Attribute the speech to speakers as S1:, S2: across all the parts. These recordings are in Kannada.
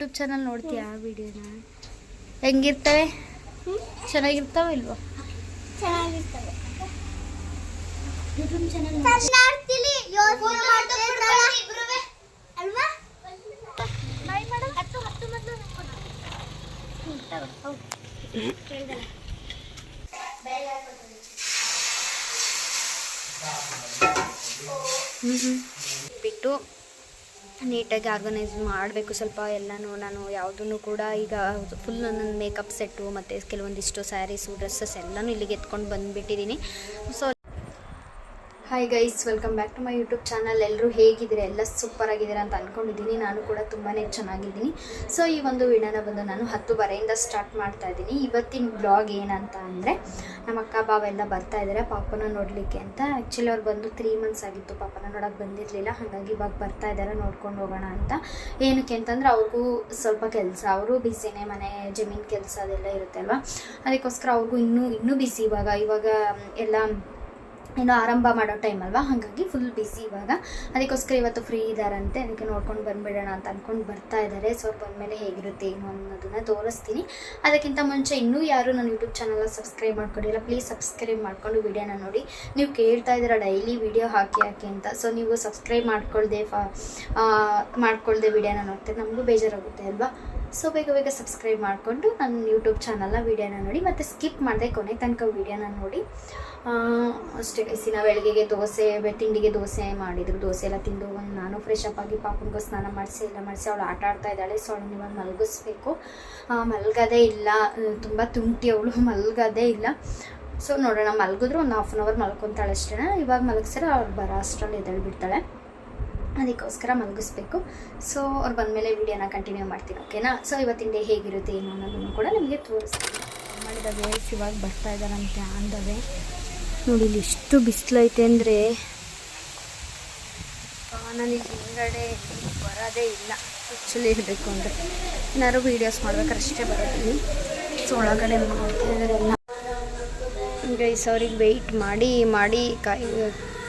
S1: ಯೂಟ್ಯೂಬ್ ಚಾನಲ್ ನೋಡ್ತೀಯಾ ವಿಡಿಯೋನ ಹೆಂಗಿರ್ತವೆ? ಚೆನ್ನಾಗಿರ್ತಾವ ಇಲ್ವಾ?
S2: ಚೆನ್ನಾಗಿರ್ತವೆ.
S1: ಯೂಟ್ಯೂಬ್ ಚಾನಲ್
S2: ಚೆನ್ನಾಗ್ತಿಲಿ ಯೋಚನೆ ಮಾಡ್ತಿರ್ತಾಳ ಅಲ್ವಾ? ಹತ್ತು ಹತ್ತು ಮೊದಲು
S1: ಬಿಟ್ಟು ನೀಟಾಗಿ ಆರ್ಗನೈಸ್ ಮಾಡಬೇಕು ಸ್ವಲ್ಪ ಎಲ್ಲನೂ, ನಾನು ಯಾವುದನ್ನು ಕೂಡ ಈಗ ಫುಲ್ ನನ್ನ ಮೇಕಪ್ ಸೆಟ್ಟು ಮತ್ತು ಕೆಲವೊಂದಿಷ್ಟು ಸ್ಯಾರೀಸು ಡ್ರೆಸ್ಸಸ್ ಎಲ್ಲನೂ ಇಲ್ಲಿಗೆ ಎತ್ಕೊಂಡು ಬಂದುಬಿಟ್ಟಿದ್ದೀನಿ. So hi guys welcome back to my YouTube channel ಎಲ್ಲರೂ ಹೇಗಿದ್ದೀರಾ? ಎಲ್ಲ ಸೂಪರ್ ಆಗಿದ್ದೀರಾ ಅಂತ ಅಂದ್ಕೊಂಡಿದ್ದೀನಿ ನಾನು ಕೂಡ ತುಂಬಾ ಚೆನ್ನಾಗಿದ್ದೀನಿ. ಸೊ ಈ ಒಂದು ವಿಡಿಯೋನ ಬಂದು ನಾನು ಹತ್ತು ಬರೆಯಿಂದ ಸ್ಟಾರ್ಟ್ ಮಾಡ್ತಾ ಇದ್ದೀನಿ. ಇವತ್ತಿನ ಬ್ಲಾಗ್ ಏನಂತ ಅಂದರೆ, ನಮ್ಮ ಅಕ್ಕ, ಬಾವ ಎಲ್ಲ ಬರ್ತಾ ಇದ್ದಾರೆ ಪಾಪನ ನೋಡಲಿಕ್ಕೆ ಅಂತ. ಆ್ಯಕ್ಚುಲಿ ಅವ್ರು ಬಂದು ತ್ರೀ ಮಂತ್ಸ್ ಆಗಿತ್ತು. ಪಾಪನ ನೋಡೋಕೆ ಬಂದಿರಲಿಲ್ಲ. ಹಾಗಾಗಿ ಇವಾಗ ಬರ್ತಾ ಇದ್ದಾರೆ, ನೋಡ್ಕೊಂಡು ಹೋಗೋಣ ಅಂತ. ಏನಕ್ಕೆ ಅಂತಂದ್ರೆ, ಅವ್ರಿಗೂ ಸ್ವಲ್ಪ ಕೆಲಸ. ಅವರು ಬಿಸಿನೇ ಮನೆ, ಜಮೀನು ಕೆಲಸ ಅದೆಲ್ಲ ಇರುತ್ತೆ ಅಲ್ವಾ? ಅದಕ್ಕೋಸ್ಕರ ಅವ್ರಿಗೂ ಇನ್ನೂ ಇನ್ನೂ ಬಿಸಿ ಇವಾಗ. ಇವಾಗ, ಎಲ್ಲ ಏನೋ ಆರಂಭ ಮಾಡೋ ಟೈಮ್ ಅಲ್ವಾ? ಹಾಗಾಗಿ ಫುಲ್ ಬಿಸಿ ಇವಾಗ. ಅದಕ್ಕೋಸ್ಕರ ಇವತ್ತು ಫ್ರೀ ಇದ್ದಾರಂತೆ ಅದಕ್ಕೆ ನೋಡ್ಕೊಂಡು ಬಂದ್ಬಿಡೋಣ ಅಂತ ಅಂದ್ಕೊಂಡು ಬರ್ತಾ ಇದ್ದಾರೆ ಸೊ ಅವ್ರು ಬಂದಮೇಲೆ ಹೇಗಿರುತ್ತೆ, ಏನು ಅನ್ನೋದನ್ನ ತೋರಿಸ್ತೀನಿ. ಅದಕ್ಕಿಂತ ಮುಂಚೆ ಇನ್ನೂ ಯಾರು ನನ್ನ ಯೂಟ್ಯೂಬ್ ಚಾನಲ್ ಸಬ್ಸ್ಕ್ರೈಬ್ ಮಾಡ್ಕೊಂಡಿಲ್ಲ ಪ್ಲೀಸ್ ಸಬ್ಸ್ಕ್ರೈಬ್ ಮಾಡ್ಕೊಂಡು ವಿಡಿಯೋನ ನೋಡಿ. ನೀವು ಕೇಳ್ತಾ ಇದ್ದೀರಾ ಡೈಲಿ ವಿಡಿಯೋ ಹಾಕಿ ಹಾಕಿ ಅಂತ. ಸೊ ನೀವು ಸಬ್ಸ್ಕ್ರೈಬ್ ಮಾಡ್ಕೊಳ್ದೆ ಫಾ ಮಾಡ್ಕೊಳ್ದೆ ವಿಡಿಯೋನ ನೋಡ್ತೀರಿ. ನಮಗೂ ಬೇಜಾರಾಗುತ್ತೆ ಅಲ್ವಾ? ಸೊ ಬೇಗ ಬೇಗ ಸಬ್ಸ್ಕ್ರೈಬ್ ಮಾಡಿಕೊಂಡು ನನ್ನ ಯೂಟ್ಯೂಬ್ ಚಾನಲ್ನ ವೀಡಿಯೋನ ನೋಡಿ, ಮತ್ತು ಸ್ಕಿಪ್ ಮಾಡಿದೆ ಕೊನೆ ತನಕ ವೀಡಿಯೋನ ನೋಡಿ. ಅಷ್ಟೇ ಗೈಸಿ ನಾವು ಬೆಳಗ್ಗೆಗೆ ದೋಸೆ ತಿಂಡಿಗೆ ದೋಸೆ ಮಾಡಿದ್ರು. ದೋಸೆ ಎಲ್ಲ ತಿಂದು ಒಂದು ನಾನು ಫ್ರೆಶ್ ಅಪ್ ಆಗಿ ಪಾಪನಿಗೂ ಸ್ನಾನ ಮಾಡಿಸಿ, ಎಲ್ಲ ಮಾಡಿಸಿ ಅವಳು ಆಟ ಆಡ್ತಾ ಇದ್ದಾಳೆ ಸೊ ಅವಳನ್ನ ಇವಾಗ ಮಲಗಿಸ್ಬೇಕು. ಮಲ್ಗದೇ ಇಲ್ಲ. ತುಂಬ ತುಂಟಿ ಅವಳು, ಮಲಗದೇ ಇಲ್ಲ. ಸೊ ನೋಡೋಣ, ಮಲಗಿದ್ರು ಒಂದು ಹಾಫ್ ಆನ್ ಅವರ್ ಮಲ್ಕೊತಾಳೆ ಅಷ್ಟೇ ಇವಾಗ ಮಲಗಿಸ್ರೆ ಅವ್ರು ಬರೋ ಅಷ್ಟರಲ್ಲಿ ಎದ್ದಳು ಬಿಡ್ತಾಳೆ ಅದಕ್ಕೋಸ್ಕರ ಮಲಗಿಸ್ಬೇಕು. ಸೊ ಅವ್ರು ಬಂದಮೇಲೆ ವಿಡಿಯೋನ ಕಂಟಿನ್ಯೂ ಮಾಡ್ತೀನಿ ಓಕೆನಾ ಸೊ ಇವತ್ತಿನ ಡೇ ಹೇಗಿರುತ್ತೆ, ಏನು ಅನ್ನೋದನ್ನು ಕೂಡ ನಿಮಗೆ ತೋರಿಸ್ತೀನಿ. ಮಾಡಿದ ವೇಸ್ ಇವಾಗ ಬರ್ತಾ ಇದ್ದಾರಂತೆ ಅಂದವೆ ನೋಡಿ, ಇಲ್ಲಿ ಎಷ್ಟು ಬಿಸಿಲೈತೆ ಅಂದರೆ ನಾನು ಇಲ್ಲಿ ಹಿಂಗಡೆ ಬರೋದೇ ಇಲ್ಲ. ಆ್ಯಕ್ಚುಲಿ ಇರಬೇಕು ಅಂದರೆ. ಏನಾದ್ರು ವೀಡಿಯೋಸ್ ಮಾಡ್ಬೇಕಾದ್ರೆ ಅಷ್ಟೇ ಬರೋದಿಲ್ಲ ಸೊ ಒಳಗಡೆ ಮಾಡ್ತಾ ಇದ್ದಾರೆ ಎಲ್ಲ. ಗೈಸ್ ಅವ್ರಿಗೆ ವೆಯ್ಟ್ ಮಾಡಿ ಮಾಡಿ ಕಾಯಿ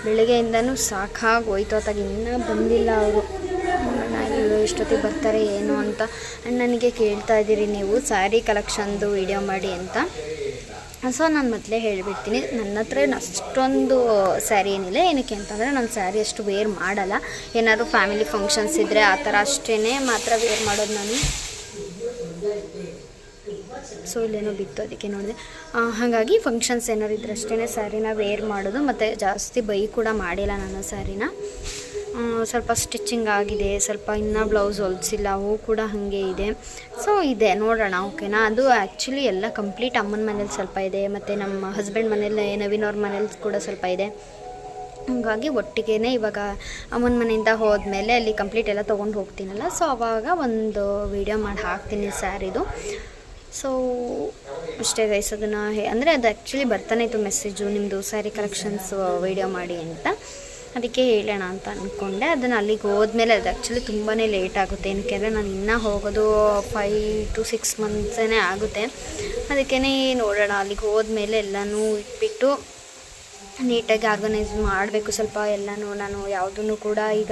S1: ಬೆಳಗ್ಗೆಯಿಂದನೂ ಸಾಕಾಗಿ ಹೋಯ್ತು ಅತ್ತಾಗ ಇನ್ನೂ ಬಂದಿಲ್ಲ ಅವರು. ನಾನು ಎಷ್ಟೊತ್ತಿಗೆ ಬರ್ತಾರೆ ಏನು ಅಂತ ಆ್ಯಂಡ್ ನನಗೆ ಕೇಳ್ತಾ ಇದ್ದೀರಿ ನೀವು. ಸ್ಯಾರಿ ಕಲೆಕ್ಷನ್ದು ವಿಡಿಯೋ ಮಾಡಿ ಅಂತ. ಸೊ ನಾನು ಮೊದಲೇ ಹೇಳಿಬಿಡ್ತೀನಿ, ನನ್ನ ಹತ್ರ ಅಷ್ಟೊಂದು ಸ್ಯಾರಿ ಏನಿಲ್ಲ. ಏನಕ್ಕೆ ಅಂತಂದರೆ ನಾನು ಸ್ಯಾರಿ ಅಷ್ಟು ವೇರ್ ಮಾಡಲ್ಲ. ಏನಾದರೂ ಫ್ಯಾಮಿಲಿ ಫಂಕ್ಷನ್ಸ್ ಇದ್ದರೆ ಆ ಥರ ಅಷ್ಟೇ ಮಾತ್ರ ವೇರ್ ಮಾಡೋದು ನಾನು. ಸೊ ಇಲ್ಲೇನೋ ಬಿತ್ತು, ಅದಕ್ಕೆ ನೋಡಿದೆ. ಹಾಗಾಗಿ ಫಂಕ್ಷನ್ಸ್ ಏನಾರು ಇದ್ರೆ ಅಷ್ಟೇ ಸ್ಯಾರಿನ ವೇರ್ ಮಾಡೋದು, ಮತ್ತು ಜಾಸ್ತಿ ಬೈ ಕೂಡ ಮಾಡಿಲ್ಲ ನಾನು ಸ್ಯಾರಿನ ಸ್ವಲ್ಪ ಸ್ಟಿಚ್ಚಿಂಗ್ ಆಗಿದೆ, ಸ್ವಲ್ಪ ಇನ್ನೂ ಬ್ಲೌಸ್ ಹೊಲಿಸಿಲ್ಲ ಅವು ಕೂಡ ಹಾಗೆ ಇದೆ. ಸೊ ಇದೆ, ನೋಡೋಣ ಓಕೆನಾ ಅದು ಆ್ಯಕ್ಚುಲಿ ಎಲ್ಲ ಕಂಪ್ಲೀಟ್ ಅಮ್ಮನ ಮನೇಲಿ ಸ್ವಲ್ಪ ಇದೆ, ಮತ್ತು ನಮ್ಮ ಹಸ್ಬೆಂಡ್ ಮನೇಲಿ, ನವೀನ್ ಅವ್ರ ಮನೇಲಿ ಕೂಡ ಸ್ವಲ್ಪ ಇದೆ. ಹಾಗಾಗಿ ಒಟ್ಟಿಗೆ ಇವಾಗ ಅಮ್ಮನ ಮನೆಯಿಂದ ಹೋದ್ಮೇಲೆ ಅಲ್ಲಿ ಕಂಪ್ಲೀಟ್ ಎಲ್ಲ ತೊಗೊಂಡು ಹೋಗ್ತೀನಲ್ಲ ಸೊ ಅವಾಗ ಒಂದು ವಿಡಿಯೋ ಮಾಡಿ ಹಾಕ್ತೀನಿ ಸ್ಯಾರಿದು ಸೊ ಅಷ್ಟೇ ಗೈಸ್ ಅದನ್ನು ಅಂದರೆ ಅದು ಆ್ಯಕ್ಚುಲಿ ಬರ್ತಾನೆ ಇತ್ತು ಮೆಸೇಜು ನಿಮ್ಮದು ಸ್ಯಾರಿ ಕಲೆಕ್ಷನ್ಸ್ ವೀಡಿಯೋ ಮಾಡಿ ಅಂತ. ಅದಕ್ಕೆ ಹೇಳೋಣ ಅಂತ ಅಂದ್ಕೊಂಡೆ ಅದನ್ನು ಅಲ್ಲಿಗೆ ಹೋದ್ಮೇಲೆ ಅದು ಆ್ಯಕ್ಚುಲಿ ತುಂಬಾ ಲೇಟ್ ಆಗುತ್ತೆ. ಏನಕ್ಕೆ ಅಂದರೆ ನಾನು ಇನ್ನೂ ಹೋಗೋದು ಫೈ ಟು ಸಿಕ್ಸ್ ಮಂತ್ಸೇ ಆಗುತ್ತೆ. ಅದಕ್ಕೇ ನೋಡೋಣ. ಅಲ್ಲಿಗೆ ಹೋದ್ಮೇಲೆ ಎಲ್ಲನೂ ಇಟ್ಬಿಟ್ಟು ನೀಟಾಗಿ ಆರ್ಗನೈಸ್ ಮಾಡಬೇಕು ಸ್ವಲ್ಪ ಎಲ್ಲನೂ, ನಾನು ಯಾವುದನ್ನು ಕೂಡ ಈಗ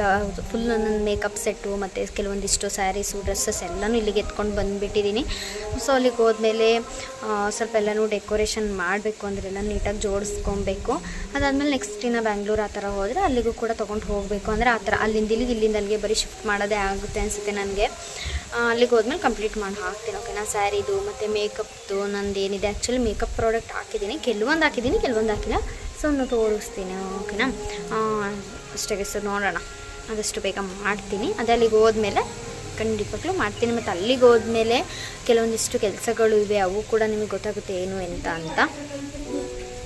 S1: ಫುಲ್ ನನ್ನ ಮೇಕಪ್ ಸೆಟ್ಟು ಮತ್ತು ಕೆಲವೊಂದಿಷ್ಟು ಸ್ಯಾರೀಸು ಡ್ರೆಸ್ಸಸ್ ಎಲ್ಲನೂ ಇಲ್ಲಿಗೆ ಎತ್ಕೊಂಡು ಬಂದುಬಿಟ್ಟಿದ್ದೀನಿ. ಸೊ ಅಲ್ಲಿಗೆ ಹೋದ್ಮೇಲೆ ಸ್ವಲ್ಪ ಎಲ್ಲನೂ ಡೆಕೋರೇಷನ್ ಮಾಡಬೇಕು ಅಂದರೆ ಎಲ್ಲ ನೀಟಾಗಿ ಜೋಡಿಸ್ಕೊಬೇಕು. ಅದಾದಮೇಲೆ ನೆಕ್ಸ್ಟ್ ದಿನ ಬ್ಯಾಂಗ್ಳೂರು ಆ ಥರ ಹೋದರೆ ಅಲ್ಲಿಗೂ ಕೂಡ ತೊಗೊಂಡು ಹೋಗಬೇಕು. ಅಂದರೆ ಆ ಥರ ಅಲ್ಲಿಂದ ಇಲ್ಲಿಗೆ ಇಲ್ಲಿಂದ ಅಲ್ಲಿಗೆ ಬರೀ ಶಿಫ್ಟ್ ಮಾಡೋದೇ ಆಗುತ್ತೆ ಅನಿಸುತ್ತೆ ನನಗೆ. ಅಲ್ಲಿಗೆ ಹೋದ್ಮೇಲೆ ಕಂಪ್ಲೀಟ್ ಮಾಡಿ ಹಾಕ್ತೀನಿ ಓಕೆನಾ ಸ್ಯಾರಿದು ಮತ್ತು ಮೇಕಪ್ದು ನಂದು ಏನಿದೆ ಆ್ಯಕ್ಚುಲಿ ಮೇಕಪ್ ಪ್ರಾಡಕ್ಟ್ ಹಾಕಿದ್ದೀನಿ. ಕೆಲವೊಂದು ಹಾಕಿದ್ದೀನಿ, ಕೆಲವೊಂದು ಹಾಕಿಲ್ಲ. ಸೊ ತೋರಿಸ್ತೀನಿ, ಓಕೆನಾ? ಅಷ್ಟೇ ಸರ್, ನೋಡೋಣ. ಆದಷ್ಟು ಬೇಗ ಮಾಡ್ತೀನಿ. ಅದೇ ಅಲ್ಲಿಗೆ ಹೋದ್ಮೇಲೆ ಖಂಡಿತವಾಗ್ಲೂ ಮಾಡ್ತೀನಿ. ಮತ್ತು ಅಲ್ಲಿಗೆ ಹೋದ್ಮೇಲೆ ಕೆಲವೊಂದಿಷ್ಟು ಕೆಲಸಗಳು ಇವೆ, ಅವು ಕೂಡ ನಿಮಗೆ ಗೊತ್ತಾಗುತ್ತೆ ಏನು ಎಂತ ಅಂತ.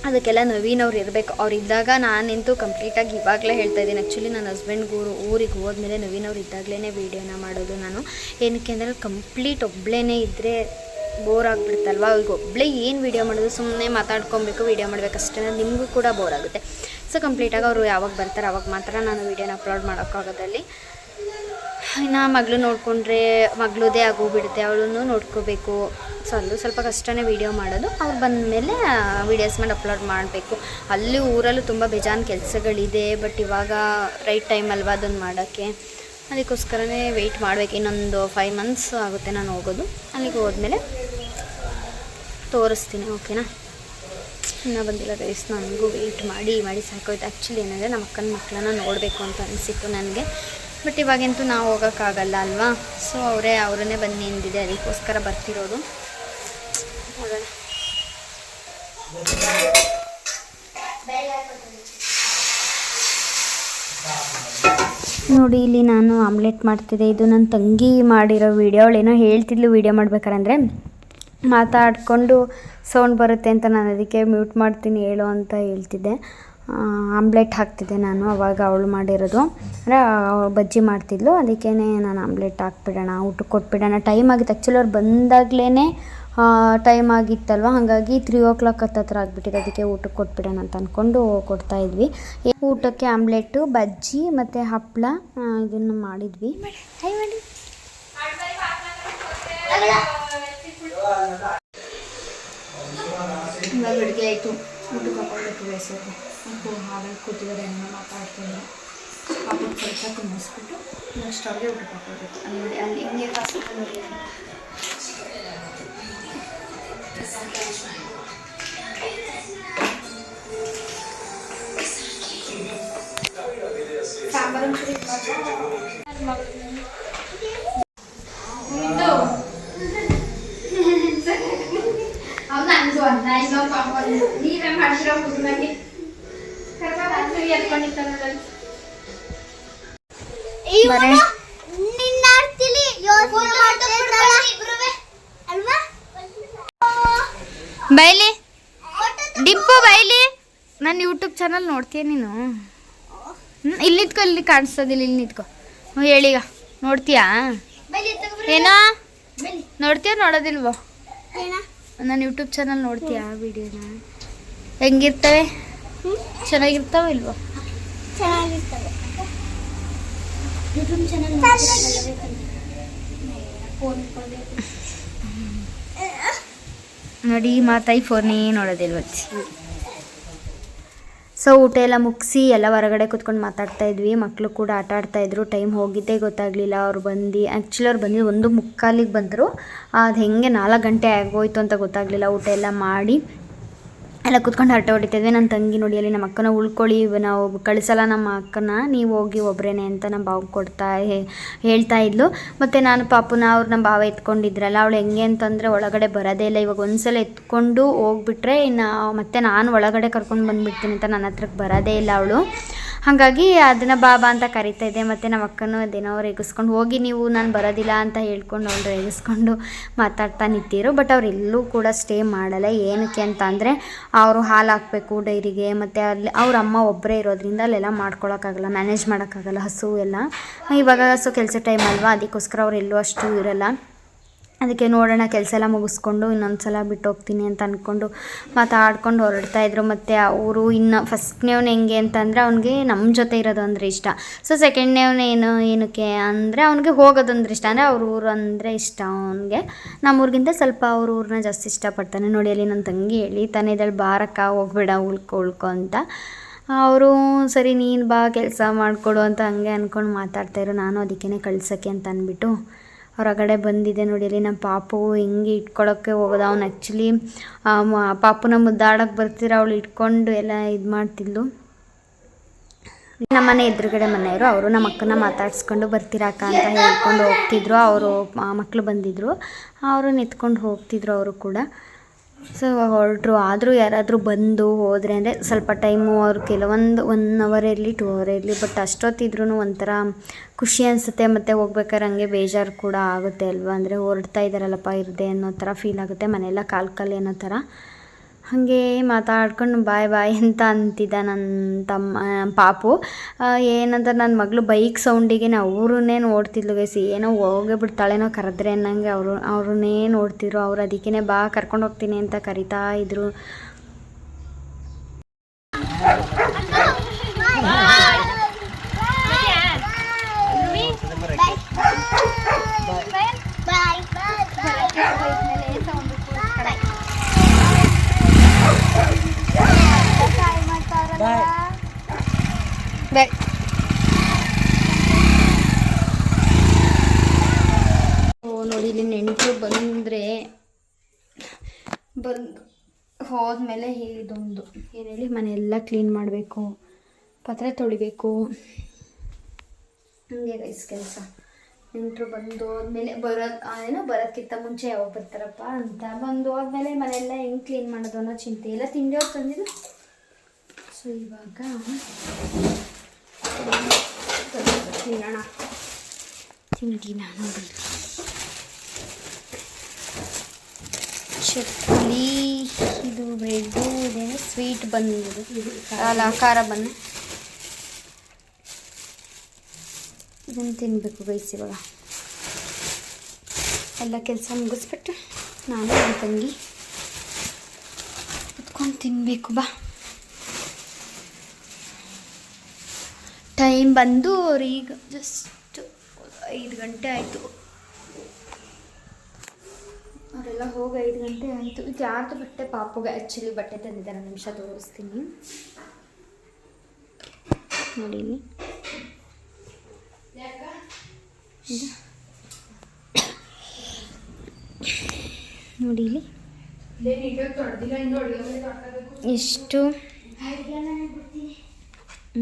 S1: ಅದಕ್ಕೆಲ್ಲ ನವೀನ್ ಅವ್ರು ಇರಬೇಕು. ಅವ್ರು ಇದ್ದಾಗ ನಾನಂತೂ ಕಂಪ್ಲೀಟಾಗಿ ಇವಾಗಲೇ ಹೇಳ್ತಾ ಇದ್ದೀನಿ. ಆ್ಯಕ್ಚುಲಿ ನನ್ನ ಹಸ್ಬೆಂಡ್ ಊರು ಊರಿಗೆ ಹೋದ್ಮೇಲೆ ನವೀನ್ ಅವ್ರು ಇದ್ದಾಗಲೇ ವೀಡಿಯೋನ ಮಾಡೋದು ನಾನು. ಏನಕ್ಕೆ ಅಂದರೆ ಕಂಪ್ಲೀಟ್ ಒಬ್ಬಳೇ ಇದ್ದರೆ ಬೋರ್ ಆಗಿಬಿಡುತ್ತಲ್ವ ಈಗ ಒಬ್ಬಳೇ ಏನು ವೀಡಿಯೋ ಮಾಡೋದು ಸುಮ್ಮನೆ ಮಾತಾಡ್ಕೊಬೇಕು ವೀಡಿಯೋ ಮಾಡಬೇಕಷ್ಟೇ ನಿಮಗೂ ಕೂಡ ಬೋರ್ ಆಗುತ್ತೆ. ಸೊ ಕಂಪ್ಲೀಟಾಗಿ ಅವರು ಯಾವಾಗ ಬರ್ತಾರೆ, ಅವಾಗ ಮಾತ್ರ ನಾನು ವೀಡಿಯೋನ ಅಪ್ಲೋಡ್ ಮಾಡೋಕ್ಕಾಗೋದಲ್ಲಿ ಇನ್ನು ಮಗಳು ನೋಡಿಕೊಂಡ್ರೆ ಮಗಳದೇ ಆಗೋಗ್ಬಿಡುತ್ತೆ, ಅವಳನ್ನು ನೋಡ್ಕೋಬೇಕು. ಸೊ ಅಲ್ಲೂ ಸ್ವಲ್ಪ ಕಷ್ಟನೇ ವೀಡಿಯೋ ಮಾಡೋದು. ಅವ್ರು ಬಂದ ಮೇಲೆ ವೀಡಿಯೋಸ್ ಮಾಡಿ ಅಪ್ಲೋಡ್ ಮಾಡಬೇಕು. ಅಲ್ಲಿ ಊರಲ್ಲೂ ತುಂಬ ಬೇಜಾನ್ ಕೆಲಸಗಳಿದೆ ಬಟ್ ಇವಾಗ ರೈಟ್ ಟೈಮ್ ಅಲ್ವಾ ಅದನ್ನು ಮಾಡೋಕ್ಕೆ. ಅದಕ್ಕೋಸ್ಕರನೇ ವೆಯ್ಟ್ ಮಾಡಬೇಕು. ಇನ್ನೊಂದು ಫೈವ್ ಮಂತ್ಸ್ ಆಗುತ್ತೆ ನಾನು ಹೋಗೋದು. ಅಲ್ಲಿಗೆ ಹೋದ್ಮೇಲೆ ತೋರಿಸ್ತೀನಿ ಓಕೆನಾ ಇನ್ನೂ ಬಂದಿಲ್ಲ ರೈಸ್ ನನಗೂ ವೆಯ್ಟ್ ಮಾಡಿ ಮಾಡಿ ಸಾಕೋಯ್ತು. ಆ್ಯಕ್ಚುಲಿ ಏನಂದರೆ ನಮ್ಮ ಅಕ್ಕನ ಮಕ್ಕಳನ್ನ ನೋಡಬೇಕು ಅಂತ ಅನಿಸಿತ್ತು ನನಗೆ. ಬಟ್ ಇವಾಗಂತೂ ನಾವು ಹೋಗೋಕ್ಕಾಗಲ್ಲ ಅಲ್ವಾ? ಸೊ ಅವರೇ, ಅವರನ್ನೇ ಬಂದು ನಿಂದಿದೆ ಅದಕ್ಕೋಸ್ಕರ ಬರ್ತಿರೋದು ನೋಡೋಣ ನೋಡಿ, ಇಲ್ಲಿ ನಾನು ಆಮ್ಲೆಟ್ ಮಾಡ್ತಿದ್ದೆ. ಇದು ನನ್ನ ತಂಗಿ ಮಾಡಿರೋ ವೀಡಿಯೋ ಅವಳು ಏನೋ ಹೇಳ್ತಿದ್ಲು ವೀಡಿಯೋ ಮಾಡ್ಬೇಕಾರಂದರೆ, ಮಾತಾಡಿಕೊಂಡು ಸೌಂಡ್ ಬರುತ್ತೆ ಅಂತ ನಾನು ಅದಕ್ಕೆ ಮ್ಯೂಟ್ ಮಾಡ್ತೀನಿ, ಹೇಳು ಅಂತ ಹೇಳ್ತಿದ್ದೆ. ಆಮ್ಲೆಟ್ ಹಾಕ್ತಿದ್ದೆ ನಾನು ಅವಾಗ ಅವಳು ಮಾಡಿರೋದು. ಅಂದರೆ ಬಜ್ಜಿ ಮಾಡ್ತಿದ್ಲು. ಅದಕ್ಕೇ ನಾನು ಆಮ್ಲೆಟ್ ಹಾಕ್ಬಿಡೋಣ, ಊಟಕ್ಕೆ ಕೊಟ್ಬಿಡೋಣ. ಟೈಮ್ ಆಗಿತ್ತು. ಆ್ಯಕ್ಚುಲಿ ಅವ್ರು ಬಂದಾಗಲೇ ಟೈಮ್ ಆಗಿತ್ತಲ್ವ? ಹಾಗಾಗಿ ತ್ರೀ ಓ ಕ್ಲಾಕ್ ಹತ್ತತ್ರ ಆಗಿಬಿಟ್ಟಿದೆ. ಅದಕ್ಕೆ ಊಟಕ್ಕೆ ಕೊಟ್ಬಿಡೋಣ ಅಂತ ಅಂದ್ಕೊಂಡು ಕೊಡ್ತಾ ಇದ್ವಿ. ಏ- ಊಟಕ್ಕೆ ಆಮ್ಲೆಟ್ಟು ಬಜ್ಜಿ ಮತ್ತು ಹಪ್ಪಳ ಇದನ್ನು ಮಾಡಿದ್ವಿ. ಮಾತಾಡ್ತೀನಿ ಪಾಪದ ಕೆಲಸ ತಿನ್ನಿಸ್ಬಿಟ್ಟು ನೆಕ್ಸ್ಟ್ ಅವ್ರಿಗೆ ಊಟ ಹಾಕೋಬೇಕು ಅಲ್ಲಿ ಅಲ್ಲಿ ಹಿಂಗೆ ಕಾಸು ನೋಡಿ ಸಾಂಬಾರು ಒಂಚೂರು ಅವ್ನು ಅಂದು ಅನ್ನ ಇನ್ನೊಂದು ಪಾಪ ನೀವೇ ಮಾಡ್ತಿರೋ ಹುಡುಗನಿಗೆ ಬರೇ.
S2: ನಿನ್ನ ಆಡ್ತಿಲಿ ಯೋಚನೆ ಮಾಡ್ತಿದ್ರಲ್ಲ ಅಲ್ವಾ
S1: ಬೈಲಿ? ಡಿಪ್ಪು ಬೈಲಿ? ನಾನು ಯೂಟ್ಯೂಬ್ ಚಾನಲ್ ನೋಡ್ತೀಯ ನೀನು? ಇಲ್ಲಿ ನಿಂತ್ಕೊ ಇಲ್ಲಿ ಕಾಣಿಸ್ತದಿಲ್ಲ ಇಲ್ಲಿ ನಿಂತ್ಕೊ ಹ್ಞೂ ಹೇಳೀಗ ನೋಡ್ತೀಯಾ. ಏನೋ. ನೋಡ್ತೀಯ ನೋಡೋದಿಲ್ವೋ?
S2: ನಾನು
S1: ನನ್ನ ಯೂಟ್ಯೂಬ್ ಚಾನಲ್ ನೋಡ್ತೀಯಾ ವಿಡಿಯೋನ? ಹೆಂಗಿರ್ತವೆ? ಚೆನ್ನಾಗಿರ್ತಾವ ಇಲ್ವೋ?
S2: ಚೆನ್ನಾಗಿರ್ತವೆ.
S1: ಯೂಟ್ಯೂಬ್ ಚಾನಲ್ ನೋಡಿ ಮಾತಾಯಿ ಫೋನೇ ನೋಡೋದಿಲ್ವ ಸೊ ಊಟ ಎಲ್ಲ ಮುಗಿಸಿ ಎಲ್ಲ ಹೊರಗಡೆ ಕೂತ್ಕೊಂಡು ಮಾತಾಡ್ತಾ ಇದ್ವಿ. ಮಕ್ಕಳು ಕೂಡ ಆಟ ಆಡ್ತಾ ಇದ್ರು. ಟೈಮ್ ಹೋಗಿದ್ದೇ ಗೊತ್ತಾಗಲಿಲ್ಲ. ಅವ್ರು ಬಂದು ಆ್ಯಕ್ಚುಲಿ ಅವ್ರು ಬಂದು ಒಂದು ಮುಕ್ಕಾಲಿಗೆ ಬಂದರು. ಅದು ಹೆಂಗೆ ನಾಲ್ಕು ಗಂಟೆ ಆಗೋಯ್ತು ಅಂತ ಗೊತ್ತಾಗಲಿಲ್ಲ. ಊಟ ಎಲ್ಲ ಮಾಡಿ ಎಲ್ಲ ಕೂತ್ಕೊಂಡು ಹರಟೆ ಹೊಡಿತಿದ್ವಿ ನನ್ನ ತಂಗಿ ನೋಡಿ, ಅಲ್ಲಿ ನಮ್ಮ ಅಕ್ಕನ ಉಳ್ಕೊಳ್ಳಿ, ನಾವು ಕಳಿಸಲ್ಲ ನಮ್ಮ ಅಕ್ಕನ, ನೀವು ಹೋಗಿ ಒಬ್ಬರೇನೆ ಅಂತ ನಮ್ಮ ಬಾವು ಕೊಡ್ತಾ ಹೇಳ್ತಾ ಇದ್ಲು. ಮತ್ತು ನಾನು ಪಾಪುನ ಅವ್ರು ನಮ್ಮ ಭಾವ ಎತ್ಕೊಂಡಿದ್ರಲ್ಲ, ಅವಳು ಹೆಂಗೆ ಅಂತಂದರೆ ಒಳಗಡೆ ಬರೋದೇ ಇಲ್ಲ. ಇವಾಗ ಒಂದ್ಸಲ ಎತ್ಕೊಂಡು ಹೋಗ್ಬಿಟ್ರೆ ಇನ್ನು ಮತ್ತೆ ನಾನು ಒಳಗಡೆ ಕರ್ಕೊಂಡು ಬಂದುಬಿಡ್ತೀನಿ ಅಂತ ನನ್ನ ಹತ್ರಕ್ಕೆ ಬರೋದೇ ಇಲ್ಲ ಅವಳು. ಹಾಗಾಗಿ ಅದನ್ನು ಬಾಬಾ ಅಂತ ಕರಿತಾ ಇದ್ದೆ, ಮತ್ತು ನಮ್ಮ ಅಕ್ಕನೂ ಅದೇನೋ ರೇಗಿಸ್ಕೊಂಡು, ಹೋಗಿ ನೀವು, ನಾನು ಬರೋದಿಲ್ಲ ಅಂತ ಹೇಳ್ಕೊಂಡು ಅವ್ರು ರೇಗಿಸ್ಕೊಂಡು ಮಾತಾಡ್ತಾ ನಿಂತಿರು ಬಟ್ ಅವ್ರು ಎಲ್ಲೂ ಕೂಡ ಸ್ಟೇ ಮಾಡಲ್ಲ. ಏನಕ್ಕೆ ಅಂತ ಅಂದರೆ, ಅವರು ಹಾಲು ಹಾಕಬೇಕು ಡೈರಿಗೆ, ಮತ್ತು ಅಲ್ಲಿ ಅವ್ರ ಅಮ್ಮ ಒಬ್ಬರೇ ಇರೋದ್ರಿಂದ ಅಲ್ಲೆಲ್ಲ ಮಾಡ್ಕೊಳಕ್ಕಾಗಲ್ಲ ಮ್ಯಾನೇಜ್ ಮಾಡೋಕ್ಕಾಗಲ್ಲ, ಹಸು ಎಲ್ಲ. ಇವಾಗ ಹಸು ಕೆಲಸ ಟೈಮ್ ಅಲ್ವಾ? ಅದಕ್ಕೋಸ್ಕರ ಅವ್ರು ಎಲ್ಲೂ ಅಷ್ಟು ಇರಲ್ಲ. ಅದಕ್ಕೆ ನೋಡೋಣ, ಕೆಲಸ ಎಲ್ಲ ಮುಗಿಸ್ಕೊಂಡು ಇನ್ನೊಂದು ಸಲ ಬಿಟ್ಟು ಹೋಗ್ತೀನಿ ಅಂತ ಅಂದ್ಕೊಂಡು ಮಾತಾಡ್ಕೊಂಡು ಹೊರಡ್ತಾ ಇದ್ರು. ಮತ್ತು ಅವರು ಇನ್ನು ಫಸ್ಟ್ನೇವ್ನ ಹೆಂಗೆ ಅಂತಂದರೆ ಅವ್ನಿಗೆ ನಮ್ಮ ಜೊತೆ ಇರೋದು ಅಂದರೆ ಇಷ್ಟ. ಸೊ ಸೆಕೆಂಡ್ನೇವ್ನ ಏನು, ಏನಕ್ಕೆ ಅಂದರೆ ಅವ್ನಿಗೆ ಹೋಗೋದಂದ್ರೆ ಇಷ್ಟ. ಅಂದರೆ ಅವ್ರ ಊರು ಅಂದರೆ ಇಷ್ಟ ಅವನಿಗೆ. ನಮ್ಮೂರಿಗಿಂತ ಸ್ವಲ್ಪ ಅವ್ರ ಊರನ್ನ ಜಾಸ್ತಿ ಇಷ್ಟಪಡ್ತಾನೆ. ನೋಡಿ, ಅಲ್ಲಿ ನನ್ನ ತಂಗಿ ಹೇಳಿ ತಾನೇ ಇದ್ದಾಳೆ ಬಾರಕ್ಕ, ಹೋಗ್ಬೇಡ, ಉಳ್ಕೊ ಉಳ್ಕೊ ಅಂತ. ಅವರು ಸರಿ, ನೀನು ಬಾ, ಕೆಲಸ ಮಾಡಿಕೊಡು ಅಂತ ಹಂಗೆ ಅಂದ್ಕೊಂಡು ಮಾತಾಡ್ತಾಯಿರು ನಾನು ಅದಕ್ಕೇ ಕಳ್ಸೋಕ್ಕೆ ಅಂತ ಅಂದ್ಬಿಟ್ಟು ಹೊರಗಡೆ ಬಂದಿದೆ ನೋಡಿ ಅಲ್ಲಿ. ನಮ್ಮ ಪಾಪು ಹೆಂಗೆ ಇಟ್ಕೊಳ್ಳೋಕ್ಕೆ ಹೋಗೋದ. ಅವ್ನು ಆ್ಯಕ್ಚುಲಿ ಪಾಪುನ ಮುದ್ದಾಡೋಕ್ಕೆ ಬರ್ತೀರ ಅವಳು ಇಟ್ಕೊಂಡು ಎಲ್ಲ ಇದು ಮಾಡ್ತಿದ್ಲು. ನಮ್ಮ ಮನೆ ಎದುರುಗಡೆ ಮನೆಯವರು ಅವರು ನಮ್ಮ ಅಕ್ಕನ ಮಾತಾಡ್ಸ್ಕೊಂಡು ಬರ್ತೀರಾಕ ಅಂತ ಹೇಳ್ಕೊಂಡು ಹೋಗ್ತಿದ್ರು. ಅವರು ಮಕ್ಕಳು ಬಂದಿದ್ರು. ಅವರು ನಿಂತ್ಕೊಂಡು ಹೋಗ್ತಿದ್ರು ಅವರು ಕೂಡ. ಸೊ ಹೊರಟ್ರು, ಆದರೂ ಯಾರಾದರೂ ಬಂದು ಹೋದರೆ ಅಂದರೆ ಸ್ವಲ್ಪ ಟೈಮು ಅವ್ರು ಕೆಲವೊಂದು ಒನ್ ಅವರ್ ಇರಲಿ ಟೂ ಅವರ್ ಇರಲಿ ಬಟ್ ಅಷ್ಟೊತ್ತಿದ್ರೂ ಒಂಥರ ಖುಷಿ ಅನಿಸುತ್ತೆ. ಮತ್ತು ಹೋಗ್ಬೇಕಾದ್ರೆ ಹಂಗೆ ಬೇಜಾರು ಕೂಡ ಆಗುತ್ತೆ ಅಲ್ವಾ? ಅಂದರೆ ಹೊರಡ್ತಾ ಇದ್ದಾರಲ್ಲಪ್ಪ ಇರದೆ ಅನ್ನೋ ಥರ ಫೀಲ್ ಆಗುತ್ತೆ. ಮನೆಯೆಲ್ಲ ಕಾಲು ಕಾಲು ಅನ್ನೋ ಥರ. ಹಾಗೆ ಮಾತಾಡ್ಕೊಂಡು ಬಾಯ್ ಬಾಯ್ ಅಂತ ಅಂತಿದ್ದ ನನ್ನ ತಮ್ಮ ಪಾಪು. ಏನಂದ್ರೆ ನನ್ನ ಮಗಳು ಬೈಕ್ ಸೌಂಡಿಗೆ ಅವ್ರನ್ನೇ ನೋಡ್ತಿದ್ಲು ಗೈಸಿ ಏನೋ ಹೋಗೇ ಬಿಡ್ತಾಳೇನೋ ಕರೆದ್ರೆ ಅನ್ನಂಗೆ ಅವರು ಅವ್ರನ್ನೇ ನೋಡ್ತಿದ್ರು. ಅವ್ರು ಅದಕ್ಕೇ ಬಾ ಕರ್ಕೊಂಡು ಹೋಗ್ತೀನಿ ಅಂತ ಕರಿತಾ ಇದ್ರು
S2: ಬಾಯ್ ಬಾಯ್
S1: ಬಾಯ್ ನೆಂಟರು ಬಂದರೆ ಬಂದು ಹೋದ್ಮೇಲೆ ಇದೊಂದು. ಏನು ಹೇಳಿ, ಮನೆಯೆಲ್ಲ ಕ್ಲೀನ್ ಮಾಡಬೇಕು. ಪಾತ್ರೆ ತೊಳಿಬೇಕು. ಹಂಗೆ ಗೈಸ್ ಕೆಲಸ. ನೆಂಟರು ಬಂದು ಹೋದ್ಮೇಲೆ ಬರೋದು ಏನೋ ಬರೋದಕ್ಕಿಂತ ಮುಂಚೆ ಯಾವಾಗ ಬರ್ತಾರಪ್ಪ ಅಂತ ಬಂದು ಹೋದ್ಮೇಲೆ ಮನೆಯೆಲ್ಲ ಹೆಂಗೆ ಕ್ಲೀನ್ ಮಾಡೋದು ಅನ್ನೋ ಚಿಂತೆ. ಇಲ್ಲ ತಿಂಡಿ ಅವ್ರು ತಂದಿದ್ದು ಸೊ ಇವಾಗ ತಿನ್ನೋಣ ತಿಂಡಿನ ನೋಡಿ ಚಕ್ಲಿ ಇದು ಬ್ರೆಡ್ಡು ಸ್ವೀಟ್ ಬಂದಿದೆ ಅಲ್ಲ ಖಾರ ಇದನ್ನು ತಿನ್ನಬೇಕು ಇವಾಗ ಎಲ್ಲ ಕೆಲಸ ಮುಗಿಸ್ಬಿಟ್ಟು ನಾನು ನನ್ನ ತಂಗಿ ಕುತ್ಕೊಂಡು ತಿನ್ನಬೇಕು ಬಾ. ಟೈಮ್ ಬಂದು ಈಗ ಜಸ್ಟ್ ಐದು ಗಂಟೆ ಆಯಿತು. ಅವರೆಲ್ಲ ಹೋಗಿ ಐದು ಗಂಟೆ ಆಯಿತು. ಇದು ಯಾರ್ದು ಬಟ್ಟೆ ಪಾಪುಗೆ ಆ್ಯಕ್ಚುಲಿ ಬಟ್ಟೆ ತಂದಿದ್ದಾರೆ. ನಿಮಿಷ ತೋರಿಸ್ತೀನಿ. ನೋಡಿ ಇಲ್ಲಿ. ನೋಡಿ ಇಲ್ಲಿ ಎಷ್ಟು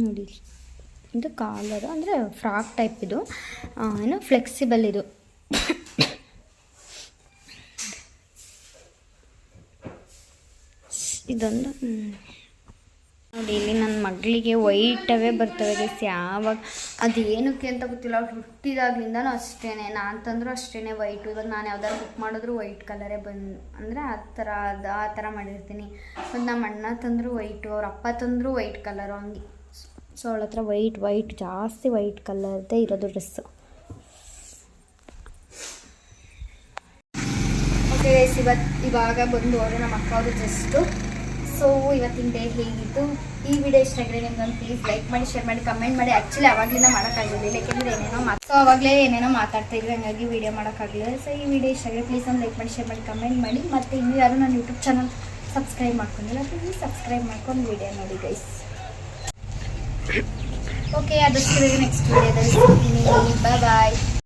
S1: ನೋಡಿ. ಇದು ಕಾಲರು, ಅಂದರೆ ಫ್ರಾಕ್ ಟೈಪ್ ಇದು. ಏನು ಫ್ಲೆಕ್ಸಿಬಲ್ ಇದು. ಇದೊಂದು. ನೋಡಿ, ಇಲ್ಲಿ ನನ್ನ ಮಗಳಿಗೆ ವೈಟವೇ ಬರ್ತವೆ ಗೈಸ್ ಯಾವಾಗ ಅದು ಏನಕ್ಕೆ ಅಂತ ಗೊತ್ತಿಲ್ಲ ಅವ್ರು ಹುಟ್ಟಿದಾಗ್ಲಿಂದನೂ ಅಷ್ಟೇ ನಾನು ತಂದರೂ ಅಷ್ಟೇ ವೈಟು. ಇವಾಗ ನಾನು ಯಾವ್ದಾದ್ರು ಬುಕ್ ಮಾಡಿದ್ರು ವೈಟ್ ಕಲರೇ ಬಂದು ಅಂದರೆ ಆ ಥರ ಅದು ಆ ಥರ ಮಾಡಿರ್ತೀನಿ. ಮತ್ತು ನಮ್ಮ ಅಣ್ಣ ತಂದರೂ ವೈಟು, ಅವ್ರ ಅಪ್ಪ ತಂದರೂ ವೈಟ್ ಕಲರು ಹಂಗೆ. ಸೊ ಅವಳ ಹತ್ರ ವೈಟ್ ವೈಟ್ ಜಾಸ್ತಿ ವೈಟ್ ಕಲರ್ದೇ ಇರೋದು ಡ್ರೆಸ್ಸು ಓಕೆ ಗೈಸ್ ಇವತ್ತು ಇವಾಗ ಬಂದು ಅವರು ನಮ್ಮ ಅಕ್ಕ ಅವರು ಜಸ್ಟು ಸೊ ಇವತ್ತಿನ ಡೇ ಹೇಗಿತ್ತು? ಈ ವಿಡಿಯೋ ಇಷ್ಟ ಆಗಿದ್ರೆ ನಿಮ್ಗೊಂದು ಪ್ಲೀಸ್ ಲೈಕ್ ಮಾಡಿ ಶೇರ್ ಮಾಡಿ ಕಮೆಂಟ್ ಮಾಡಿ. ಆ್ಯಕ್ಚುಲಿ ಅವಾಗಲಿಂದ ಮಾಡೋಕ್ಕಾಗಿರಲಿಲ್ಲ ಯಾಕೆಂದರೆ ಏನೇನೋ ಮಾತು ಸೊ ಅವಾಗಲೇ ಏನೇನೋ ಮಾತಾಡ್ತಾ ಇದ್ವಿ ಹಂಗಾಗಿ ವಿಡಿಯೋ ಮಾಡೋಕ್ಕಾಗಲಿಲ್ಲ ಸೊ ಈ ವಿಡಿಯೋ ಇಷ್ಟ ಆಗಿದ್ರೆ ಪ್ಲೀಸ್ ಒಂದು ಲೈಕ್ ಮಾಡಿ ಶೇರ್ ಮಾಡಿ ಕಮೆಂಟ್ ಮಾಡಿ. ಮತ್ತು ಇನ್ನೂ ಯಾರು ನನ್ನ ಯೂಟ್ಯೂಬ್ ಚಾನಲ್ ಸಬ್ಸ್ಕ್ರೈಬ್ ಮಾಡ್ಕೊಂಡಿಲ್ಲ ಪ್ಲೀಸ್ ಸಬ್ಸ್ಕ್ರೈಬ್ ಮಾಡ್ಕೊಂಡು ವಿಡಿಯೋ ನೋಡಿ guys Okay, yeah, see the next video. Bye-bye.